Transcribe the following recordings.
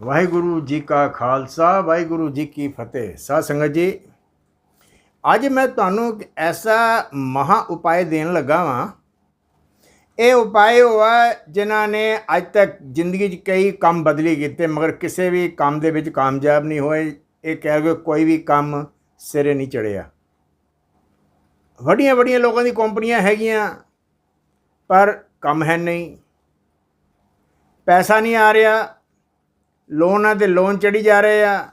ਵਾਹਿਗੁਰੂ ਜੀ ਕਾ ਖਾਲਸਾ, ਵਾਹਿਗੁਰੂ ਜੀ ਕੀ ਫਤਿਹ। ਸਾਧ ਸੰਗਤ ਜੀ, ਅੱਜ ਮੈਂ ਤੁਹਾਨੂੰ ਇੱਕ ਐਸਾ ਮਹਾ ਉਪਾਅ ਦੇਣ ਲੱਗਾ ਵਾਂ। ਇਹ ਉਪਾਅ ਹੋਆ ਜਿਨ੍ਹਾਂ ਨੇ ਅੱਜ ਤੱਕ ਜ਼ਿੰਦਗੀ 'ਚ ਕਈ ਕੰਮ ਬਦਲੀ ਕੀਤੇ, ਮਗਰ ਕਿਸੇ ਵੀ ਕੰਮ ਦੇ ਵਿੱਚ ਕਾਮਯਾਬ ਨਹੀਂ ਹੋਏ। ਇਹ ਕਹਿ ਗਏ ਕੋਈ ਵੀ ਕੰਮ ਸਿਰੇ ਨਹੀਂ ਚੜਿਆ। ਵੱਡੀਆਂ ਵੱਡੀਆਂ ਲੋਕਾਂ ਦੀ ਕੰਪਨੀਆਂ ਹੈਗੀਆਂ, ਪਰ ਕੰਮ ਹੈ ਨਹੀਂ। ਪੈਸਾ ਨਹੀਂ ਆ ਰਿਹਾ ਲੋਨਾਂ ਤੇ ਲੋਨ ਚੜੀ ਜਾ ਰਹੇ ਆ।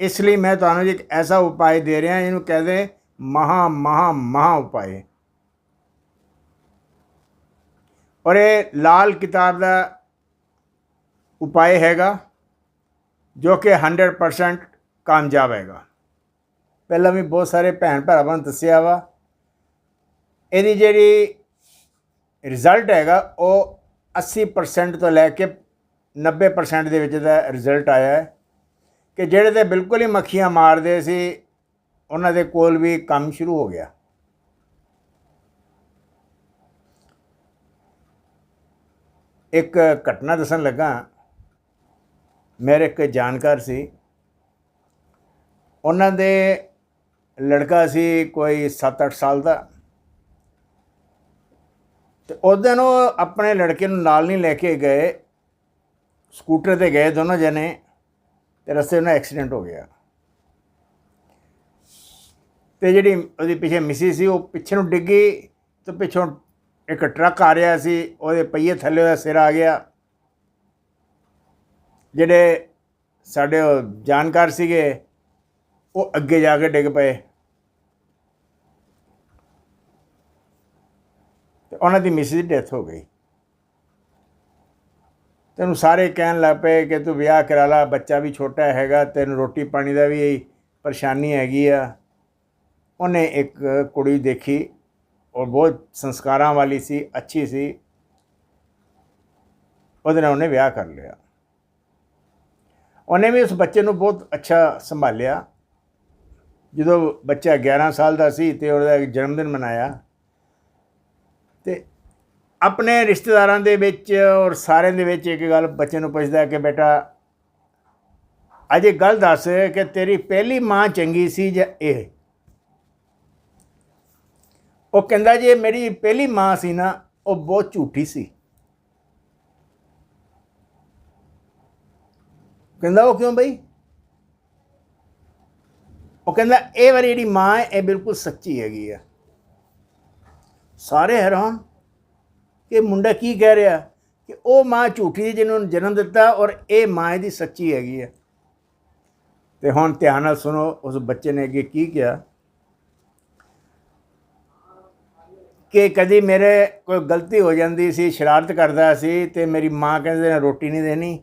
ਇਸ ਲਈ ਮੈਂ ਤੁਹਾਨੂੰ ਇੱਕ ਐਸਾ ਉਪਾਅ ਦੇ ਰਿਹਾ, ਇਹਨੂੰ ਕਹਿੰਦੇ ਮਹਾ ਮਹਾ ਮਹਾ ਉਪਾਅ। ਔਰ ਇਹ ਲਾਲ ਕਿਤਾਬ ਦਾ ਉਪਾਅ ਹੈਗਾ, ਜੋ ਕਿ 100% ਕਾਮਯਾਬ ਹੈਗਾ। ਪਹਿਲਾਂ ਵੀ ਬਹੁਤ ਸਾਰੇ ਭੈਣ ਭਰਾਵਾਂ ਨੂੰ ਦੱਸਿਆ ਵਾ, ਇਹਦੀ ਜਿਹੜੀ ਰਿਜ਼ਲਟ ਹੈਗਾ, ਉਹ 80% ਤੋਂ ਲੈ ਕੇ 90% ਦੇ ਵਿੱਚ ਦਾ ਰਿਜ਼ਲਟ ਆਇਆ ਹੈ ਕਿ ਜਿਹੜੇ ਤੇ ਬਿਲਕੁਲ ਹੀ ਮੱਖੀਆਂ ਮਾਰਦੇ ਸੀ, ਉਹਨਾਂ ਦੇ ਕੋਲ ਵੀ ਕੰਮ ਸ਼ੁਰੂ ਹੋ ਗਿਆ। ਇੱਕ ਘਟਨਾ ਦੱਸਣ ਲੱਗਾ, ਮੇਰੇ ਇੱਕ ਜਾਣਕਾਰ ਸੀ। ਉਹਨਾਂ ਦੇ ਲੜਕਾ ਸੀ ਕੋਈ 7-8 ਸਾਲ ਦਾ। ਤੇ ਦਿਨ ਉਹ ਆਪਣੇ ਲੜਕੇ ਨੂੰ ਨਾਲ ਨਹੀਂ ਲੈ ਕੇ ਗਏ। ਸਕੂਟਰ ਤੇ ਗਏ ਦੋਨੋਂ ਜਣੇ ਤੇ ਰਸਤੇ ਉਹਨਾਂ ਐਕਸੀਡੈਂਟ ਹੋ ਗਿਆ। ਤੇ ਜਿਹੜੀ ਉਹਦੀ ਪਿੱਛੇ ਮਿਸੀ ਸੀ, ਉਹ ਪਿੱਛੇ ਨੂੰ ਡਿੱਗੀ ਤੇ ਪਿੱਛੋਂ ਇੱਕ ਟਰੱਕ ਆ ਰਿਹਾ ਸੀ, ਉਹਦੇ ਪਹੀਏ ਥੱਲੇ ਉਹਦਾ ਸਿਰ ਆ ਗਿਆ। ਜਿਹੜੇ ਸਾਡੇ ਉਹ ਜਾਣਕਾਰ ਸੀਗੇ, ਉਹ ਅੱਗੇ ਜਾ ਕੇ ਡਿੱਗ ਪਏ। ਤੇ ਉਹਨਾਂ ਦੀ ਮਿਸਿਸ ਦੀ ਡੈਥ ਹੋ ਗਈ। ਤੈਨੂੰ ਸਾਰੇ ਕਹਿਣ ਲੱਗ ਪਏ ਕਿ ਤੂੰ ਵਿਆਹ ਕਰਾ ਲਾ, ਬੱਚਾ ਵੀ ਛੋਟਾ ਹੈਗਾ, ਤੈਨੂੰ ਰੋਟੀ ਪਾਣੀ ਦਾ ਵੀ ਪਰੇਸ਼ਾਨੀ ਹੈਗੀ ਆ। ਉਹਨੇ ਇੱਕ ਕੁੜੀ ਦੇਖੀ ਔਰ ਬਹੁਤ ਸੰਸਕਾਰਾਂ ਵਾਲੀ ਸੀ, ਅੱਛੀ ਸੀ। ਉਹਦੇ ਨਾਲ ਉਹਨੇ ਵਿਆਹ ਕਰ ਲਿਆ। ਉਹਨੇ ਵੀ ਉਸ ਬੱਚੇ ਨੂੰ ਬਹੁਤ ਅੱਛਾ ਸੰਭਾਲਿਆ। ਜਦੋਂ ਬੱਚਾ 11 ਸਾਲ ਦਾ ਸੀ ਤੇ ਉਹਦਾ ਜਨਮ ਦਿਨ ਮਨਾਇਆ ਆਪਣੇ ਰਿਸ਼ਤੇਦਾਰਾਂ ਦੇ ਵਿੱਚ ਔਰ ਸਾਰਿਆਂ ਦੇ ਵਿੱਚ ਇੱਕ ਗੱਲ ਬੱਚੇ ਨੂੰ ਪੁੱਛਦਾ ਕਿ ਬੇਟਾ, ਅੱਜ ਇੱਕ ਗੱਲ ਦੱਸ ਕਿ ਤੇਰੀ ਪਹਿਲੀ ਮਾਂ ਚੰਗੀ ਸੀ ਜਾਂ ਇਹ? ਉਹ ਕਹਿੰਦਾ ਜੇ ਮੇਰੀ ਪਹਿਲੀ ਮਾਂ ਸੀ ਨਾ, ਉਹ ਬਹੁਤ ਝੂਠੀ ਸੀ। ਕਹਿੰਦਾ ਉਹ ਕਿਉਂ ਬਈ? ਉਹ ਕਹਿੰਦਾ ਇਹ ਵਾਰੀ ਜਿਹੜੀ ਮਾਂ ਹੈ, ਇਹ ਬਿਲਕੁਲ ਸੱਚੀ ਹੈਗੀ ਆ। ਸਾਰੇ ਹੈਰਾਨ। ਕਿ ਮੁੰਡਾ ਕੀ ਕਹਿ ਰਿਹਾ? ਕਿ ਉਹ ਮਾਂ ਝੂਠੀ ਜਿਹਨੂੰ ਜਨਮ ਦਿੱਤਾ ਔਰ ਇਹ ਮਾਂ ਦੀ ਸੱਚੀ ਹੈਗੀ ਹੈ ਤੇ ਹੁਣ ਧਿਆਨ ਨਾਲ ਸੁਣੋ, ਉਸ ਬੱਚੇ ਨੇ ਅੱਗੇ ਕੀ ਕਿਹਾ? ਕਿ ਕਦੀ ਮੇਰੇ ਕੋਈ ਗਲਤੀ ਹੋ ਜਾਂਦੀ ਸੀ, ਸ਼ਰਾਰਤ ਕਰਦਾ ਸੀ ਤੇ ਮੇਰੀ ਮਾਂ ਕਹਿੰਦੇ ਨੇ ਰੋਟੀ ਨਹੀਂ ਦੇਣੀ।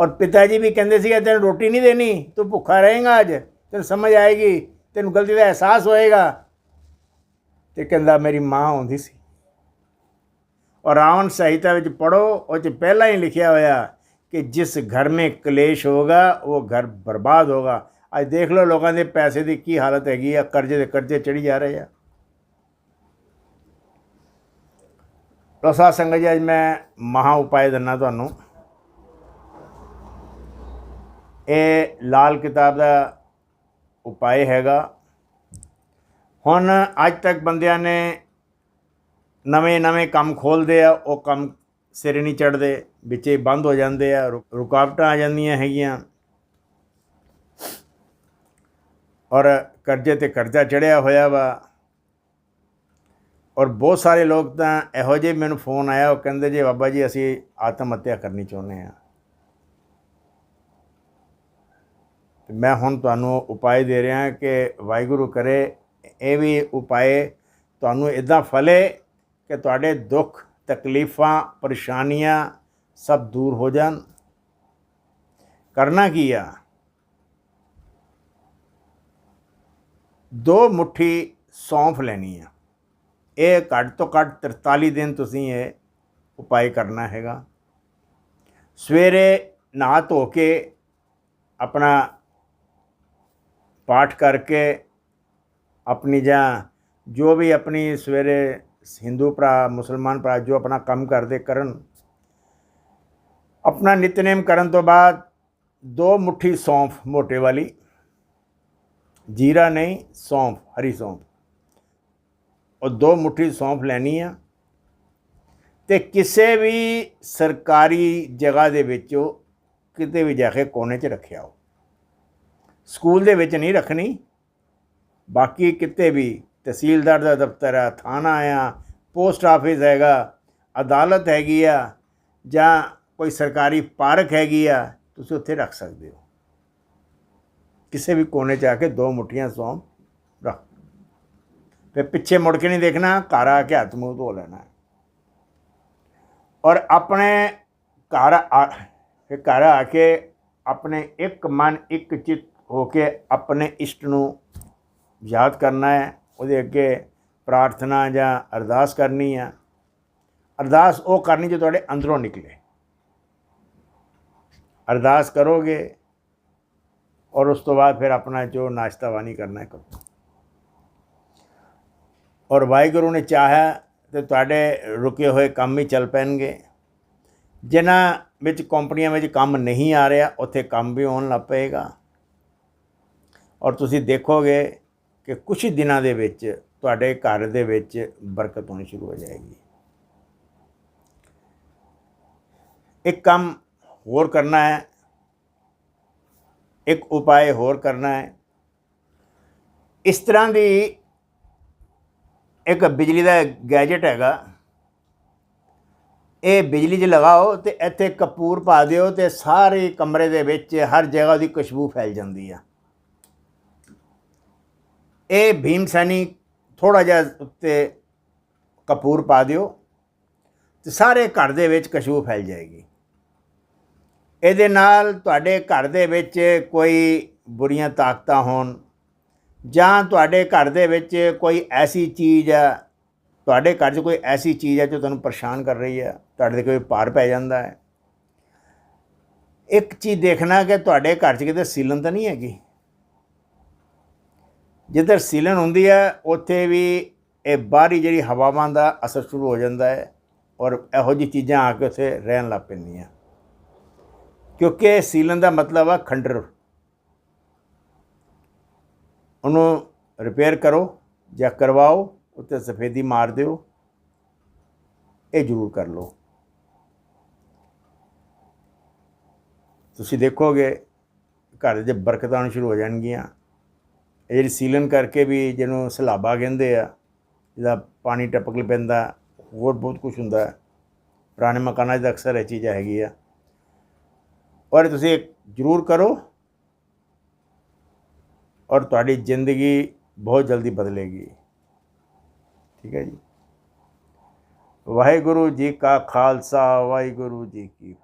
ਔਰ ਪਿਤਾ ਜੀ ਵੀ ਕਹਿੰਦੇ ਸੀ ਤੈਨੂੰ ਰੋਟੀ ਨਹੀਂ ਦੇਣੀ, ਤੂੰ ਭੁੱਖਾ ਰਹੇਗਾ ਅੱਜ, ਤੈਨੂੰ ਸਮਝ ਆਏਗੀ, ਤੈਨੂੰ ਗਲਤੀ ਦਾ ਅਹਿਸਾਸ ਹੋਏਗਾ। ਤੇ ਕਹਿੰਦਾ, ਮੇਰੀ ਮਾਂ ਆਉਂਦੀ ਸੀ। ਔਰ ਰਾਵਣ ਸਹਿਤਾ ਵਿੱਚ ਪੜੋ ਉਹ ਚ ਪਹਿਲਾਂ ਹੀ ਲਿਖਿਆ ਹੋਇਆ ਕਿ ਜਿਸ ਘਰ ਮੇ ਕਲੇਸ਼ ਹੋਗਾ, ਉਹ ਘਰ ਬਰਬਾਦ ਹੋਗਾ। ਅੱਜ ਦੇਖ ਲਓ ਲੋਕਾਂ ਦੇ ਪੈਸੇ ਦੀ ਕੀ ਹਾਲਤ ਹੈਗੀ ਆ, ਕਰਜ਼ੇ ਦੇ ਕਰਜ਼ੇ ਚੜੀ ਜਾ ਰਹੇ ਆ। ਰਸਾ ਸੰਗਤ ਜੀ, ਅੱਜ ਮੈਂ ਮਹਾ ਉਪਾਅ ਦਿੰਨਾ ਤੁਹਾਨੂੰ। ਇਹ ਲਾਲ ਕਿਤਾਬ ਦਾ ਉਪਾਅ ਹੈਗਾ। ਹੁਣ ਅੱਜ ਤੱਕ ਬੰਦਿਆਂ ਨੇ ਨਵੇਂ ਨਵੇਂ ਕੰਮ ਖੋਲਦੇ ਆ, ਉਹ ਕੰਮ ਸਿਰੇ ਨਹੀਂ ਚੜਦੇ ਵਿੱਚੇ ਬੰਦ ਹੋ ਜਾਂਦੇ ਆ, ਰੁ- ਰੁਕਾਵਟਾਂ ਆ ਜਾਂਦੀਆਂ ਹੈਗੀਆਂ। ਔਰ ਕਰਜ਼ੇ ਤੇ ਕਰਜ਼ਾ ਚੜਿਆ ਹੋਇਆ ਵਾ। ਔਰ ਬਹੁਤ ਸਾਰੇ ਲੋਕ ਤਾਂ ਇਹੋ ਜਿਹੇ ਮੈਨੂੰ ਫੋਨ ਆਇਆ, ਉਹ ਕਹਿੰਦੇ ਜੀ ਬਾਬਾ ਜੀ ਅਸੀਂ ਆਤਮ ਹੱਤਿਆ ਕਰਨੀ ਚਾਹੁੰਦੇ ਆ ਮੈਂ ਹੁਣ ਤੁਹਾਨੂੰ ਉਪਾਅ ਦੇ ਰਿਹਾ ਕਿ ਵਾਹਿਗੁਰੂ ਕਰੇ, ਇਹ ਵੀ ਉਪਾਏ ਤੁਹਾਨੂੰ ਇਦਾਂ ਫਲੇ ਕਿ ਤੁਹਾਡੇ ਦੁੱਖ, ਤਕਲੀਫਾਂ, ਪਰੇਸ਼ਾਨੀਆਂ ਸਭ ਦੂਰ ਹੋ ਜਾਣ। ਕਰਨਾ ਕੀ ਆ? ਦੋ ਮੁਠੀ ਸੌਂਫ ਲੈਣੀ ਆ। ਇਹ ਘੱਟ ਤੋਂ ਘੱਟ 43 ਦਿਨ ਤੁਸੀਂ ਇਹ ਉਪਾਅ ਕਰਨਾ ਹੈਗਾ। ਸਵੇਰੇ ਨਹਾ ਧੋ ਕੇ ਆਪਣਾ ਪਾਠ ਕਰਕੇ ਆਪਣੀ ਜਾਂ ਜੋ ਵੀ ਆਪਣੀ ਸਵੇਰੇ ਹਿੰਦੂ ਭਰਾ, ਮੁਸਲਮਾਨ ਭਰਾ ਜੋ ਆਪਣਾ ਕੰਮ ਕਰਦੇ ਕਰਨ, ਆਪਣਾ ਨਿਤਨੇਮ ਕਰਨ ਤੋਂ ਬਾਅਦ ਦੋ ਮੁਠੀ ਸੌਂਫ ਮੋਟੇ ਵਾਲੀ, ਜੀਰਾ ਨਹੀਂ, ਸੌਂਫ, ਹਰੀ ਸੌਂਫ। ਉਹ ਦੋ ਮੁਠੀ ਸੌਂਫ ਲੈਣੀ ਆ ਤੇ ਕਿਸੇ ਵੀ ਸਰਕਾਰੀ ਜਗ੍ਹਾ ਦੇ ਵਿੱਚ ਉਹ ਕਿਤੇ ਵੀ ਜਾ ਕੇ ਕੋਨੇ 'ਚ ਰੱਖਿਆ ਹੋ। ਸਕੂਲ ਦੇ ਵਿੱਚ ਨਹੀਂ ਰੱਖਣੀ, ਬਾਕੀ ਕਿਤੇ ਵੀ ਤਹਿਸੀਲਦਾਰ ਦਾ ਦਫ਼ਤਰ ਆ, ਥਾਣਾ ਆ, ਪੋਸਟ ਆਫਿਸ ਹੈਗਾ, ਅਦਾਲਤ ਹੈਗੀ ਆ, ਜਾਂ ਕੋਈ ਸਰਕਾਰੀ ਪਾਰਕ ਹੈਗੀ ਆ, ਤੁਸੀਂ ਉੱਥੇ ਰੱਖ ਸਕਦੇ ਹੋ। ਕਿਸੇ ਵੀ ਕੋਨੇ 'ਚ ਆ ਕੇ ਦੋ ਮੁੱਠੀਆਂ ਸੌਂਫ ਰੱਖ। ਫਿਰ ਪਿੱਛੇ ਮੁੜ ਕੇ ਨਹੀਂ ਦੇਖਣਾ, ਘਰ ਆ ਕੇ ਹੱਥ ਮੂੰਹ ਧੋ ਲੈਣਾ। ਔਰ ਆਪਣੇ ਘਰ ਆ, ਫਿਰ ਘਰ ਆ ਕੇ ਆਪਣੇ ਇੱਕ ਮਨ, ਇੱਕ ਚਿੱਤ ਹੋ ਕੇ ਆਪਣੇ ਇਸ਼ਟ ਨੂੰ ਯਾਦ ਕਰਨਾ ਹੈ। ਉਹਦੇ ਅੱਗੇ ਪ੍ਰਾਰਥਨਾ ਜਾਂ ਅਰਦਾਸ ਕਰਨੀ ਆ। ਅਰਦਾਸ ਉਹ ਕਰਨੀ ਜੋ ਤੁਹਾਡੇ ਅੰਦਰੋਂ ਨਿਕਲੇ। ਅਰਦਾਸ ਕਰੋਗੇ ਔਰ ਉਸ ਤੋਂ ਬਾਅਦ ਫਿਰ ਆਪਣਾ ਜੋ ਨਾਸ਼ਤਾ ਵਾਨੀ ਕਰਨਾ ਹੈ ਕਰੋ। ਔਰ ਵਾਹਿਗੁਰੂ ਨੇ ਚਾਹਿਆ ਤੇ ਤੁਹਾਡੇ ਰੁਕੇ ਹੋਏ ਕੰਮ ਹੀ ਚੱਲ ਪੈਣਗੇ। ਜਿਨ੍ਹਾਂ ਵਿੱਚ ਕੰਪਨੀਆਂ ਵਿੱਚ ਕੰਮ ਨਹੀਂ ਆ ਰਿਹਾ, ਉੱਥੇ ਕੰਮ ਵੀ ਹੋਣ ਲੱਗ ਪਏਗਾ। ਔਰ ਤੁਸੀਂ ਦੇਖੋਗੇ ਕਿ ਕੁਝ ਹੀ ਦਿਨਾਂ ਦੇ ਵਿੱਚ ਤੁਹਾਡੇ ਘਰ ਦੇ ਵਿੱਚ ਬਰਕਤ ਹੋਣੀ ਸ਼ੁਰੂ ਹੋ ਜਾਏਗੀ। ਇੱਕ ਕੰਮ ਹੋਰ ਕਰਨਾ ਹੈ, ਇੱਕ ਉਪਾਅ ਹੋਰ ਕਰਨਾ ਹੈ। ਇਸ ਤਰ੍ਹਾਂ ਦੀ ਇੱਕ ਬਿਜਲੀ ਦਾ ਗੈਜਟ ਹੈਗਾ। ਇਹ ਬਿਜਲੀ 'ਚ ਲਗਾਓ ਤੇ ਇੱਥੇ ਕਪੂਰ ਪਾ ਦਿਓ ਤੇ ਸਾਰੇ ਕਮਰੇ ਦੇ ਵਿੱਚ ਹਰ ਜਗ੍ਹਾ ਉਹਦੀ ਖੁਸ਼ਬੂ ਫੈਲ ਜਾਂਦੀ ਆ। ਇਹ ਭੀਮ ਸੈਨੀ ਥੋੜਾ ਜਿਹਾ ਉੱਤੇ ਕਪੂਰ ਪਾ ਦਿਓ ਤੇ ਸਾਰੇ ਘਰ ਦੇ ਵਿੱਚ ਖੁਸ਼ਬੂ ਫੈਲ ਜਾਏਗੀ ਇਹਦੇ ਨਾਲ ਤੁਹਾਡੇ ਘਰ ਦੇ ਵਿੱਚ ਕੋਈ ਬੁਰੀਆਂ ਤਾਕਤਾਂ ਹੋਣ ਜਾਂ ਤੁਹਾਡੇ ਘਰ ਦੇ ਵਿੱਚ ਕੋਈ ਐਸੀ ਚੀਜ਼ ਆ ਤੁਹਾਡੇ ਘਰ 'ਚ ਕੋਈ ਐਸੀ ਚੀਜ਼ ਹੈ ਜੋ ਤੁਹਾਨੂੰ ਪਰੇਸ਼ਾਨ ਕਰ ਰਹੀ ਹੈ ਤੁਹਾਡੇ ਤੇ ਕੋਈ ਭਾਰ ਪੈ ਜਾਂਦਾ ਹੈ ਇੱਕ ਚੀਜ਼ ਦੇਖਣਾ ਕਿ ਤੁਹਾਡੇ ਘਰ 'ਚ ਕਿਤੇ ਸੀਲਨ ਤਾਂ ਨਹੀਂ ਹੈਗੀ ਜਿੱਧਰ ਸੀਲਨ ਹੁੰਦੀ ਹੈ, ਉੱਥੇ ਵੀ ਇਹ ਬਾਹਰੀ ਜਿਹੜੀ ਹਵਾਵਾਂ ਦਾ ਅਸਰ ਸ਼ੁਰੂ ਹੋ ਜਾਂਦਾ ਹੈ ਔਰ ਇਹੋ ਜਿਹੀ ਚੀਜ਼ਾਂ ਆ ਕੇ ਉੱਥੇ ਰਹਿਣ ਲੱਗ ਪੈਂਦੀਆਂ। ਕਿਉਂਕਿ ਸੀਲਨ ਦਾ ਮਤਲਬ ਆ ਖੰਡਰ। ਉਹਨੂੰ ਰਿਪੇਅਰ ਕਰੋ ਜਾਂ ਕਰਵਾਓ, ਉੱਤੇ ਸਫੇਦੀ ਮਾਰ ਦਿਓ, ਇਹ ਜ਼ਰੂਰ ਕਰ ਲਓ। ਤੁਸੀਂ ਦੇਖੋਗੇ, ਘਰ ਦੇ ਬਰਕਤਾਂ ਆਉਣੀਆਂ ਸ਼ੁਰੂ ਹੋ ਜਾਣਗੀਆਂ। ਜਿਹੜੀ ਸੀਲਨ ਕਰਕੇ ਵੀ ਜਿਹਨੂੰ ਸਲਾਬਾ ਕਹਿੰਦੇ ਆ, ਜਿਹਦਾ ਪਾਣੀ ਟਪਕ ਪੈਂਦਾ, ਹੋਰ ਬਹੁਤ ਕੁਝ ਹੁੰਦਾ ਹੈ। ਪੁਰਾਣੇ ਮਕਾਨਾਂ 'ਚ ਤਾਂ ਅਕਸਰ ਇਹ ਚੀਜ਼ਾਂ ਹੈਗੀ ਆ। ਔਰ ਤੁਸੀਂ ਜ਼ਰੂਰ ਕਰੋ ਔਰ ਤੁਹਾਡੀ ਜ਼ਿੰਦਗੀ ਬਹੁਤ ਜਲਦੀ ਬਦਲੇਗੀ। ਠੀਕ ਹੈ ਜੀ। ਵਾਹਿਗੁਰੂ ਜੀ ਕਾ ਖਾਲਸਾ, ਵਾਹਿਗੁਰੂ ਜੀ ਕੀ